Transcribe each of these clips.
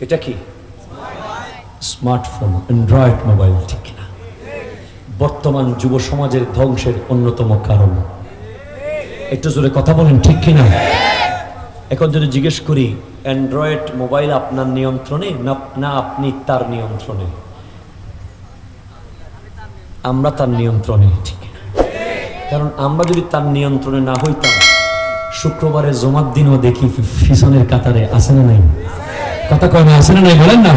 এটা কি? Smartphone Android mobile ঠিক কিনা বর্তমান যুব সমাজের ধ্বংসের অন্যতম কারণ। একটু জোরে কথা বলেন, ঠিক কিনা? এখন যদি জিজ্ঞেস করি অ্যান্ড্রয়েড মোবাইল আপনার নিয়ন্ত্রণে না না আপনি তার নিয়ন্ত্রণে? আমরা তার নিয়ন্ত্রণে, ঠিক? কারণ আমরা যদি তার নিয়ন্ত্রণে না হইতাম, শুক্রবারে জমার দিনও দেখি পিছনের কাতারে আসে না নাই? কথা না আসে না নাই বলেন না?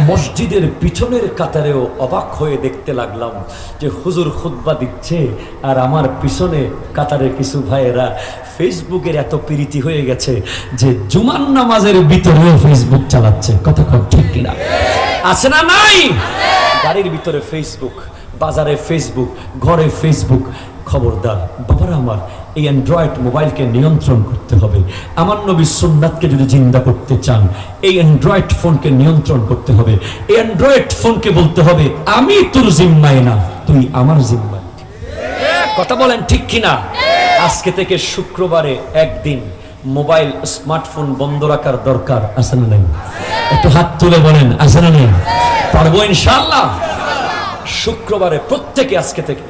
মসজিদের পিছনের কাতারেও অবাক হয়ে দেখতে লাগলাম যে হুজুর খুতবা দিচ্ছে আর আমার পিছনে কাতারে কিছু ভাইয়েরা ফেসবুকের এত প্রীতি হয়ে গেছে যে জুমান নামাজের ভিতরেও ফেসবুক চালাচ্ছে। কথা কম ঠিক কিনা? আছে না নাই? গাড়ির ভিতরে ফেসবুক, বাজারে ফেসবুক, ঘরে ফেসবুক খবরদার। বাবারা আমার, এই অ্যান্ড্রয়েড মোবাইলকে নিয়ন্ত্রণ করতে হবে। আমার নবী সুন্নাতকে যদি জিন্দা করতে চান, এই অ্যান্ড্রয়েড ফোনকে নিয়ন্ত্রণ করতে হবে। এই অ্যান্ড্রয়েড ফোনকে বলতে হবে, আমি তোর জিম্মায় না, তুই আমার জিম্মায়। কথা বলেন ঠিক কিনা? আজকে থেকে শুক্রবারে একদিন মোবাইল, স্মার্টফোন বন্ধ রাখার দরকার আছে না নাই? একটু হাত তুলে বলেন, আছে না নেই? পারব ইনশাল্লাহ শুক্রবারে প্রত্যেকে আজকে থেকে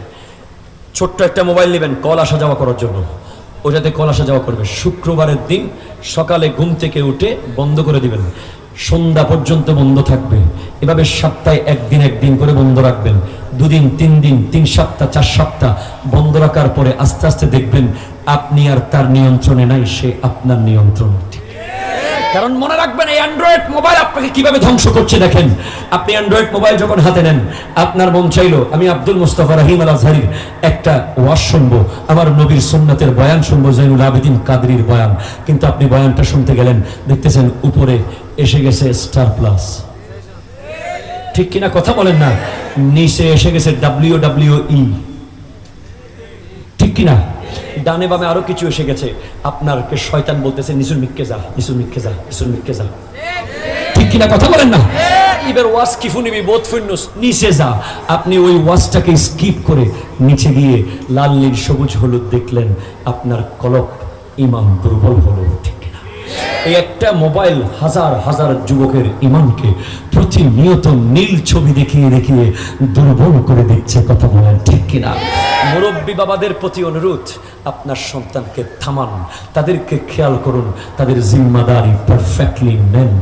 ছোট্ট একটা মোবাইল নেবেন, কল আসা যাওয়া করার জন্য। ওটাতে কল আসা যাওয়া করবে। শুক্রবারের দিন সকালে ঘুম থেকে উঠে বন্ধ করে দিবেন। সন্ধ্যা পর্যন্ত বন্ধ থাকবে। এভাবে সপ্তাহে একদিন একদিন করে বন্ধ রাখবেন। দুদিন, তিন দিন, তিন সপ্তাহ, চার সপ্তাহ বন্ধ রাখার পরে আস্তে আস্তে দেখবেন, আপনি আর তার নিয়ন্ত্রণে নাই, সে আপনার নিয়ন্ত্রণ। কারণ মনে রাখবেন এই অ্যান্ড্রয়েড মোবাইল আপনাকে কীভাবে ধ্বংস করছে দেখেন। আপনি অ্যান্ড্রয়েড মোবাইল যখন হাতে নেন, আপনার মন চাইলো, আমি আব্দুল মুস্তফা রাহিম আল আজহারির একটা ওয়াজ শুনব, আমার নবীর সুন্নাতের বয়ান শুনব জৈনুল আবেদিন কাদরির বয়ান। কিন্তু আপনি বয়ানটা শুনতে গেলেন, দেখতেছেন উপরে এসে গেছে স্টার প্লাস ঠিক কিনা কথা বলেন না? নিচে এসে গেছে ডাব্লিউ ডাব্লিউ ই কিনা? ডানে বামে আরও কিছু এসে গেছে। আপনারকে শয়তান বলতেছে, নিসুল মিক্কে যা, নিসুল মিক্কে যা, নিসুল মিক্কে যা। ঠিক কিনা কথা বলেন না? এবার ওয়াজ কিফু নিবি, বোধ ফিরনুস নিচে যা। আপনি ওই ওয়াজটাকে স্কিপ করে নিচে গিয়ে লাল, নীল, সবুজ, হলুদ দেখলেন, আপনার কলক ইমাম দুর্বল হলো। ঠিক এই একটা মোবাইল হাজার হাজার যুবকের ইমানকে প্রতিনিয়ত নীল ছবি দেখিয়ে দেখিয়ে দুর্বল করে দিচ্ছে কথা বলেন ঠিক কিনা? মুরব্বী বাবাদের প্রতি অনুরোধ, আপনার সন্তানকে থামান, তাদেরকে খেয়াল করুন, তাদের জিম্মাদারি পারফেক্টলি নেন